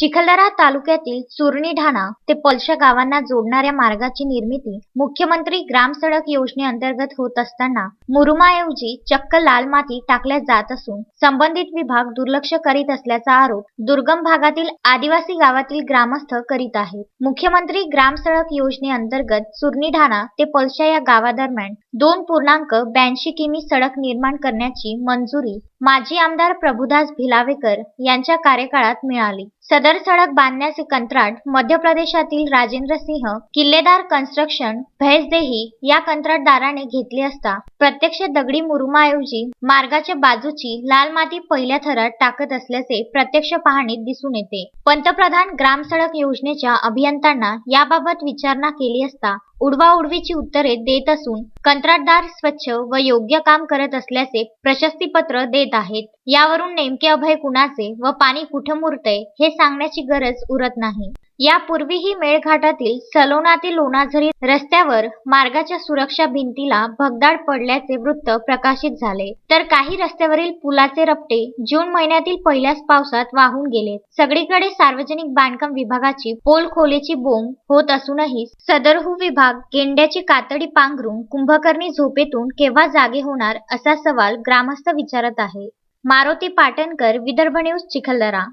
चिखलदरा तालुक्यातील चुरणी ढाणा ते पलशा गावांना जोडणाऱ्या मार्गाची निर्मिती मुख्यमंत्री ग्राम सडक योजनेअंतर्गत होत असताना मुरुमाऐवजी चक्क लाल माती टाकल्या जात असून संबंधित विभाग दुर्लक्ष करीत असल्याचा आरोप दुर्गम भागातील आदिवासी गावातील ग्रामस्थ करीत आहेत. मुख्यमंत्री ग्राम सडक योजनेअंतर्गत चुरणी ढाणा ते पलशा या गावादरम्यान दोन पूर्णांक ब्याऐंशी किमी सडक निर्माण करण्याची मंजुरी माजी आमदार प्रभुदास भिलावेकर यांच्या कार्यकाळात मिळाली. सदर सडक बांधण्याचे कंत्राट मध्य प्रदेशातील राजेंद्र सिंह किल्लेदार कन्स्ट्रक्शन भैसदेही या कंत्राटदाराने घेतले असता प्रत्यक्ष दगडी मुरुमाऐवजी मार्गाच्या बाजूची लाल माती पहिल्या थरात टाकत असल्याचे प्रत्यक्ष पाहणीत दिसून येते. पंतप्रधान ग्राम सडक योजनेच्या अभियंत्यांना याबाबत विचारणा केली असता उडवाउडवीची उत्तरे देत असून कंत्राटदार स्वच्छ व योग्य काम करत असल्याचे प्रशस्तीपत्र देत आहेत. यावरून नेमके अभय कुणाचे व पाणी कुठं मुरतंय हे सांगण्याची गरज उरत नाही. यापूर्वीही मेळघाटातील सलोना ते लोणाझरी रस्त्यावर मार्गाच्या सुरक्षा भिंतीला भगदाड पडल्याचे वृत्त प्रकाशित झाले. तर काही रस्त्यावरील पुलाचे रपटे जून महिन्यातील पहिल्याच पावसात वाहून गेले. सगळीकडे सार्वजनिक बांधकाम विभागाची पोल खोलीची बोंब होत असूनही सदरहू विभाग गेंड्याची कातडी पांघरून कुंभकर्णी झोपेतून केव्हा जागे होणार असा सवाल ग्रामस्थ विचारत आहे. मारुती पाटणकर विदर्भ न्यूज चिखलदरा.